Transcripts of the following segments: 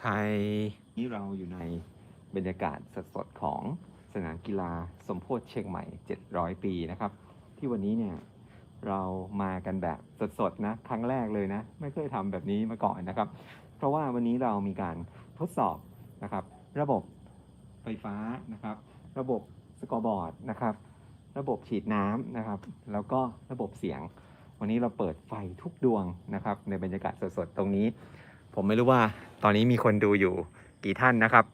ใครนี่เราอยู่ในบรรยากาศสดๆของสนามกีฬาสมโพธิเชียงใหม่ 700 ปีนะครับ ที่วันนี้เนี่ยเรามากันแบบสดๆนะครั้งแรกเลยนะ ไม่เคยทำแบบนี้มาก่อนนะครับ เพราะว่าวันนี้เรามีการทดสอบนะครับ ระบบไฟฟ้านะครับ ระบบสกอร์บอร์ดนะครับ ระบบฉีดน้ำนะครับ แล้วก็ระบบเสียง วันนี้เราเปิดไฟทุกดวงนะครับ ในบรรยากาศสดๆตรงนี้ ผมไม่รู้ว่าตอนนี้มีคนดูอยู่กี่ท่านนะครับ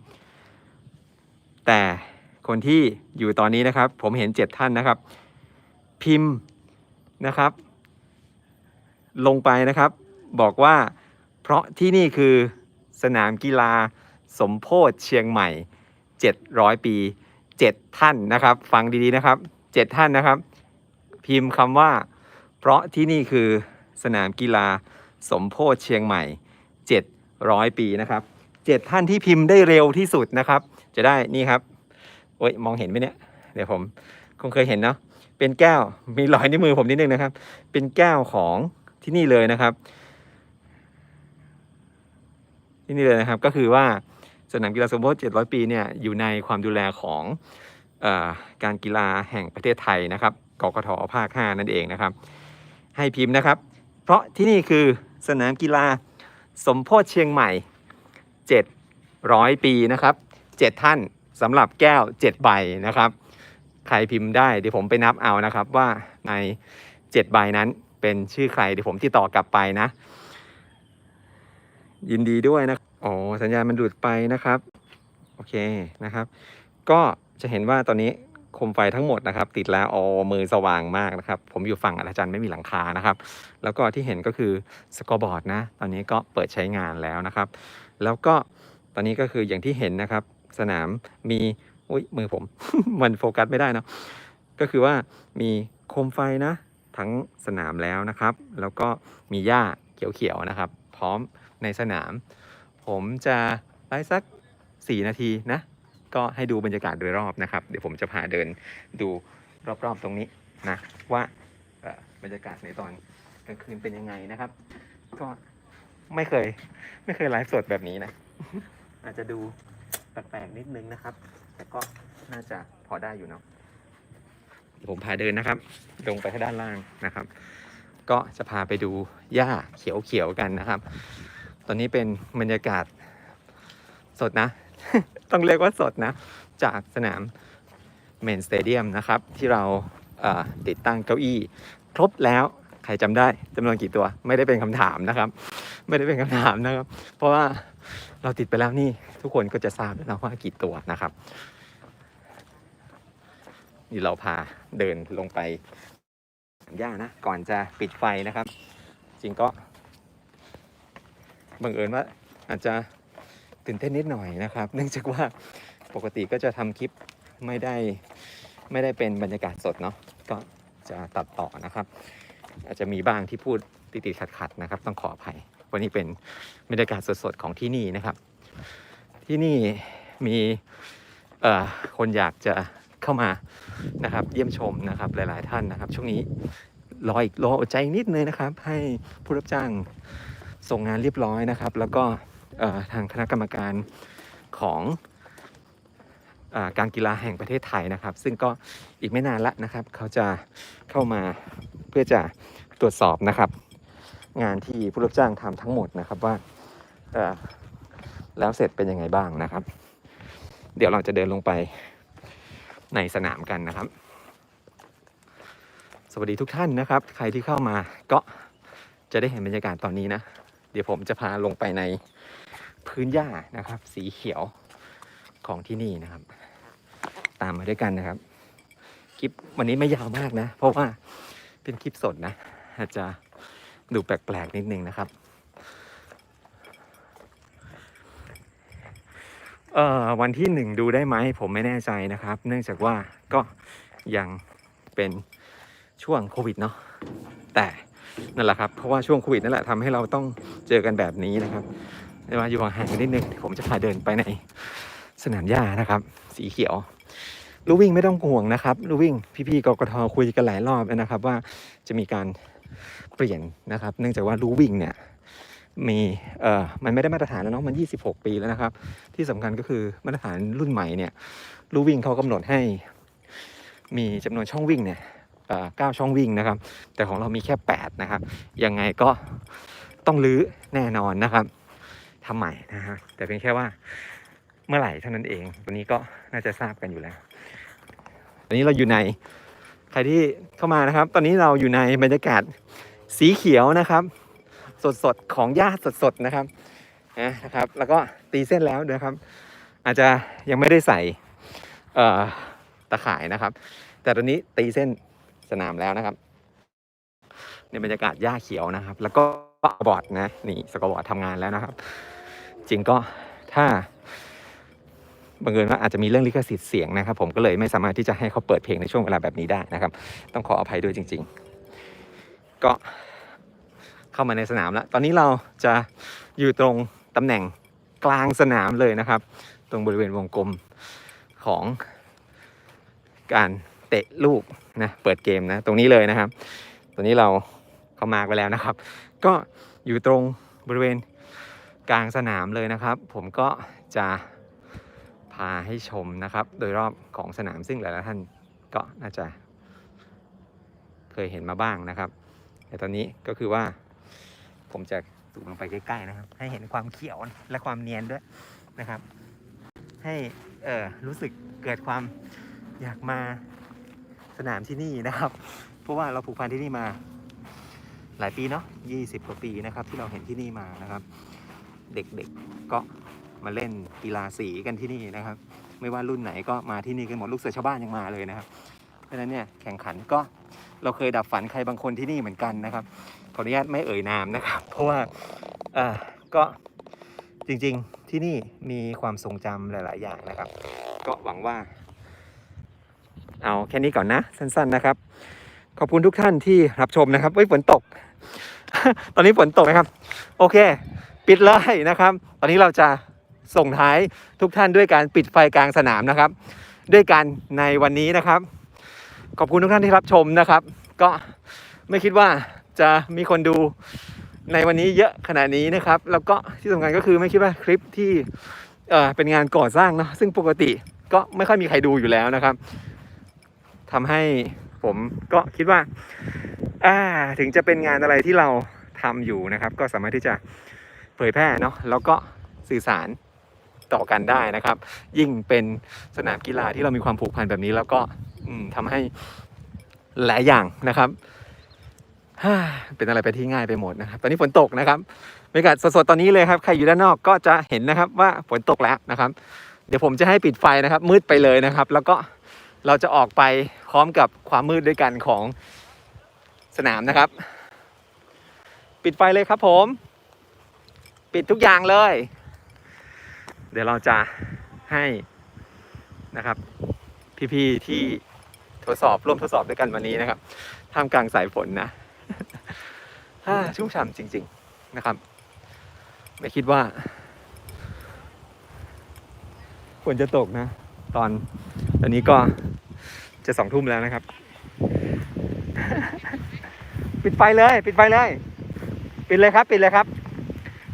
แต่คนที่อยู่ตอนนี้นะครับ ผมเห็นเจ็ดท่านนะครับ พิมพ์นะครับ ลงไปนะครับ บอกว่าเพราะที่นี่คือสนามกีฬาสมโพธิเชียงใหม่ 700 ปี 7 ท่านนะครับ ฟังดีๆนะครับ 7 ท่านนะครับ พิมพ์คำว่า เพราะที่นี่คือสนามกีฬาสมโพธิเชียงใหม่ 700 ปีนะครับ7ท่านที่พิมพ์ได้เร็วที่สุดนะครับ จะได้นี่ครับโอ้ยมองเห็นไหมเนี่ยเดี๋ยวผมคงเคยเห็นเนาะเป็นแก้วมีรอยนิ้วมือผมนิดนึงนะครับ เป็นแก้วของที่นี่เลยนะครับ ที่นี่เลยนะครับก็คือว่าสนามกีฬาสมโพธิ700 ปีเนี่ยอยู่ในความดูแลของออการกีฬาแห่งประเทศไทยนะครับกกทภาค 5 นั่นเองนะครับ ให้พิมพ์นะครับ เพราะที่นี่คือสนามกีฬา สมโพธิเชียงใหม่ 700 ปีนะครับ 7 ท่านสำหรับแก้ว 7 ใบนะครับ ใครพิมพ์ได้เดี๋ยวผมไปนับเอานะครับว่าใน 7 ใบนั้นเป็นชื่อใครเดี๋ยวผมติดต่อกลับไปนะ ยินดีด้วยนะอ๋อสัญญาณมันดูดไปนะครับ โอเคนะครับ ก็จะเห็นว่าตอนนี้ คมไฟทั้งหมดนะครับ ติดแล้วออมือสว่างมากนะครับ ผมอยู่ฝั่งอาจารย์ไม่มีหลังคานะครับ แล้วก็ที่เห็นก็คือสกอร์บอร์ดนะ ตอนนี้ก็เปิดใช้งานแล้วนะครับ แล้วก็ตอนนี้ก็คืออย่างที่เห็นนะครับ สนามมีอุ้ยมือผม มันโฟกัสไม่ได้เนะก็คือว่ามีโคมไฟนะ ทั้งสนามแล้วนะครับ แล้วก็มีหญ้าเขียวๆนะครับ พร้อมในสนาม ผมจะไลฟ์สัก 4 นาทีนะ ก็ให้ดูบรรยากาศโดยรอบนะครับ เดี๋ยวผมจะพาเดินดูรอบๆตรงนี้นะว่าบรรยากาศในตอนกลางคืนเป็นยังไงนะครับ ก็ไม่เคย ไม่เคยไลฟ์สดแบบนี้นะ อาจจะดูแปลกๆนิดนึงนะครับ แต่ก็น่าจะพอได้อยู่เนาะผมพาเดินนะครับ ลงไปข้างด้านล่างนะครับ ก็จะพาไปดูหญ้าเขียวๆกันนะครับ ตอนนี้เป็นบรรยากาศสดนะ ต้องเรียกว่าสดนะ จากสนามเมนสเตเดียมนะครับ ที่เราเติดตั้งเก้าอี้ ครบแล้วใครจำได้จำนวนกี่ตัวไม่ได้เป็นคำถามนะครับ ไม่ได้เป็นคำถามนะครับ เพราะว่าเราติดไปแล้วนี่ทุกคนก็จะทราบแล้วว่ากี่ตัวนะครับนี่เราพาเดินลงไปย่านะก่อนจะปิดไฟนะครับ จริงก็บังเอิญว่าอาจจะ ตื่นเต้นนิดหน่อยนะครับ เนื่องจากว่าปกติก็จะทำคลิปไม่ได้ไม่ได้เป็นบรรยากาศสดเนาะก็จะตัดต่อนะครับ อาจจะมีบ้างที่พูดติดๆขัดๆนะครับ ต้องขออภัยวันนี้เป็นบรรยากาศสดๆของที่นี่นะครับ ที่นี่มีเอ่อคนอยากจะเข้ามานะครับ เยี่ยมชมนะครับหลาย ๆ ท่านนะครับ ช่วงนี้รออีกรออดใจนิดนึงนะครับ ให้ผู้รับจ้างส่งงานเรียบร้อยนะครับ แล้วก็ ทางคณะกรรมการของออการกีฬาแห่งประเทศไทยนะครับ ซึ่งก็อีกไม่นานละนะครับ เขาจะเข้ามาเพื่อจะตรวจสอบนะครับ งานที่ผู้รับจ้างทำทั้งหมดนะครับว่าแล้วเสร็จเป็นยังไงบ้างนะครับ เดี๋ยวเราจะเดินลงไปในสนามกันนะครับ สวัสดีทุกท่านนะครับ ใครที่เข้ามาก็จะได้เห็นบรรยากาศตอนนี้นะ เดี๋ยวผมจะพาลงไปใน พื้นหญ้านะครับ สีเขียวของที่นี่นะครับ ตามมาด้วยกันนะครับคลิปวันนี้ไม่ยาวมากนะ เพราะว่าเป็นคลิปสดนะ อาจจะดูแปลกๆนิดนึงนะครับเอ่อวันที่หนึ่งดูได้ไหมผมไม่แน่ใจนะครับ เนื่องจากว่าก็ยังเป็นช่วงโควิดเนาะแต่นั่นแหละครับ เพราะว่าช่วงโควิดนั่นแหละทำให้เราต้องเจอกันแบบนี้นะครับ ได้มาอยู่ห่างๆกันนิดนึงผมจะพาเดินไปในสนามหญ้านะครับ สีเขียวลู่วิ่งไม่ต้องห่วงนะครับลู่วิ่งพี่ๆกกทคุยกันหลายรอบแล้วนะครับ ว่าจะมีการเปลี่ยนนะครับ เนื่องจากว่าลู่วิ่งเนี่ยมีเอ่อมันไม่ได้มาตรฐานแล้วเนาะมัน 26 ปีแล้วนะครับ ที่สำคัญก็คือมาตรฐานรุ่นใหม่เนี่ยลู่วิ่งเขากำหนดให้ มีจำนวนช่องวิ่งเนี่ยเก้าช่องวิ่งนะครับ แต่ของเรามีแค่ 8 นะครับ ยังไงก็ต้องรื้อแน่นอนนะครับ ทำใหม่นะฮะแต่เป็นแค่ว่าเมื่อไหร่เท่านั้นเองวันนี้ก็น่าจะทราบกันอยู่แล้วตอนนี้เราอยู่ในใครที่เข้ามานะครับ ตอนนี้เราอยู่ในบรรยากาศสีเขียวนะครับ สดๆของหญ้าสดๆนะครับนะครับ แล้วก็ตีเส้นแล้วนะครับ อาจจะยังไม่ได้ใส่ตะข่ายนะครับ แต่ตอนนี้ตีเส้นสนามแล้วนะครับในบรรยากาศหญ้าเขียวนะครับ แล้วก็สกอร์บอร์ดนะนี่สกอร์บอร์ดทำงานแล้วนะครับ จริงก็ถ้าบังเอิญว่าอาจจะมีเรื่องลิขสิทธิ์เสียงนะครับ ผมก็เลยไม่สามารถที่จะให้เขาเปิดเพลงในช่วงเวลาแบบนี้ได้นะครับ ต้องขออภัยด้วยจริง ๆ ก็เข้ามาในสนามแล้ว ตอนนี้เราจะอยู่ตรงตำแหน่งกลางสนามเลยนะครับ ตรงบริเวณวงกลมของการเตะลูกนะเปิดเกมนะตรงนี้เลยนะครับ ตัวนี้เราเข้ามาไว้แล้วนะครับ ก็อยู่ตรงบริเวณ กลางสนามเลยนะครับ ผมก็จะพาให้ชมนะครับ โดยรอบของสนามซึ่งหลายๆท่านก็น่าจะ เคยเห็นมาบ้างนะครับ แต่ตอนนี้ก็คือว่าผมจะสูงลงไปใกล้ๆนะครับ ให้เห็นความเขียวและความเนียนด้วยนะครับ ให้เออรู้สึกเกิดความอยากมาสนามที่นี่นะครับ เพราะว่าเราผูกพันที่นี่มา หลายปีเนาะ20กว่าปีนะครับ ที่เราเห็นที่นี่มานะครับ เด็กๆก็มาเล่นกีฬาสีกันที่นี่นะครับ ไม่ว่ารุ่นไหนก็มาที่นี่กันหมดลูกเสือชาวบ้านยังมาเลยนะครับ เพราะฉะนั้นเนี่ยแข่งขันก็เราเคยดับฝันใครบางคนที่นี่เหมือนกันนะครับขออนุญาตไม่เอ่ยนามนะครับ เพราะว่าอ่าก็จริงๆที่นี่มีความทรงจำหลาย ๆ อย่างนะครับ ก็หวังว่า เอาแค่นี้ก่อนนะ สั้น ๆ นะครับ ขอบคุณทุกท่านที่รับชมนะครับเฮ้ยฝนตก ตอนนี้ฝนตกนะครับ โอเค ปิดเลยนะครับ ตอนนี้เราจะส่งท้ายทุกท่านด้วยการปิดไฟกลางสนามนะครับ ด้วยกันในวันนี้นะครับ ขอบคุณทุกท่านที่รับชมนะครับ ก็ไม่คิดว่าจะมีคนดูในวันนี้เยอะขนาดนี้นะครับ แล้วก็ที่สำคัญก็คือไม่คิดว่าคลิปที่เออเป็นงานก่อสร้างเนอะซึ่งปกติก็ไม่ค่อยมีใครดูอยู่แล้วนะครับทำให้ผมก็คิดว่า อ่า ถึงจะเป็นงานอะไรที่เราทำอยู่นะครับ ก็สามารถที่จะ ยแพร่เนาะแล้วก็สื่อสารต่อกันได้นะครับ ยิ่งเป็นสนามกีฬาที่เรามีความผูกพันแบบนี้ แล้วก็อืมทำให้หลายอย่างนะครับเป็นอะไรไปที่ง่ายไปหมดนะครับ ตอนนี้ฝนตกนะครับบรรยากาศสดๆตอนนี้เลยครับ ใครอยู่ด้านนอกก็จะเห็นนะครับว่าฝนตกแล้วนะครับ เดี๋ยวผมจะให้ปิดไฟนะครับ มืดไปเลยนะครับ แล้วก็เราจะออกไปพร้อมกับความมืดด้วยกันของสนามนะครับ ปิดไฟเลยครับผม ปิดทุกอย่างเลย เดี๋ยวเราจะให้นะครับ พี่ๆที่ทดสอบร่วมทดสอบด้วยกันวันนี้นะครับท่ามกลางสายฝนนะฮ่าชุ่มฉ่ำจริง ๆนะครับ ไม่คิดว่าฝนจะตกนะ ตอนตอนนี้ก็จะสองทุ่มแล้วนะครับ ปิดไฟเลย ปิดไฟเลย ปิดเลยครับ ปิดเลยครับ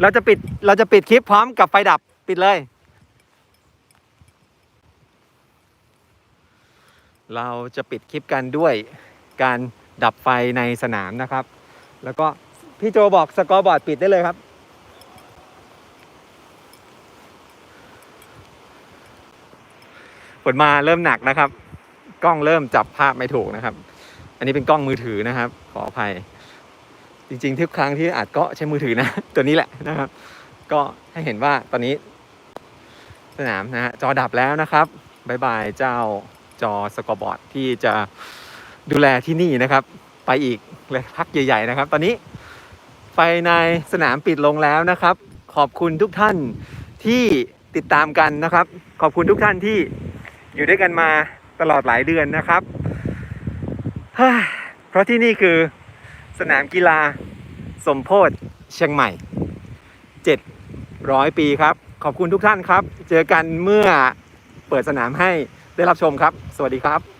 เราจะปิดเราจะปิดคลิปพร้อมกับไฟดับปิดเลย เราจะปิดคลิปกันด้วยการดับไฟในสนามนะครับ แล้วก็พี่โจบอกสกอร์บอร์ดปิดได้เลยครับ ฝนมาเริ่มหนักนะครับ กล้องเริ่มจับภาพไม่ถูกนะครับ อันนี้เป็นกล้องมือถือนะครับ ขออภัย จริงๆทุกครั้งที่อัดก็ใช้มือถือนะ ตัวนี้แหละนะครับ ก็ให้เห็นว่าตอนนี้ สนามนะฮะจอดับแล้วนะครับบายบายเจ้าจอสกอร์บอร์ดที่จะดูแลที่นี่นะครับ ไปอีกเลยพักใหญ่ๆนะครับ ตอนนี้ไฟในสนามปิดลงแล้วนะครับ ขอบคุณทุกท่านที่ติดตามกันนะครับ ขอบคุณทุกท่านที่อยู่ด้วยกันมาตลอดหลายเดือนนะครับเฮ้ยเพราะที่นี่คือ สนามกีฬา สมโพธิเชียงใหม่ 700 ปีครับ ขอบคุณทุกท่านครับ เจอกันเมื่อเปิดสนามให้ได้รับชมครับ สวัสดีครับ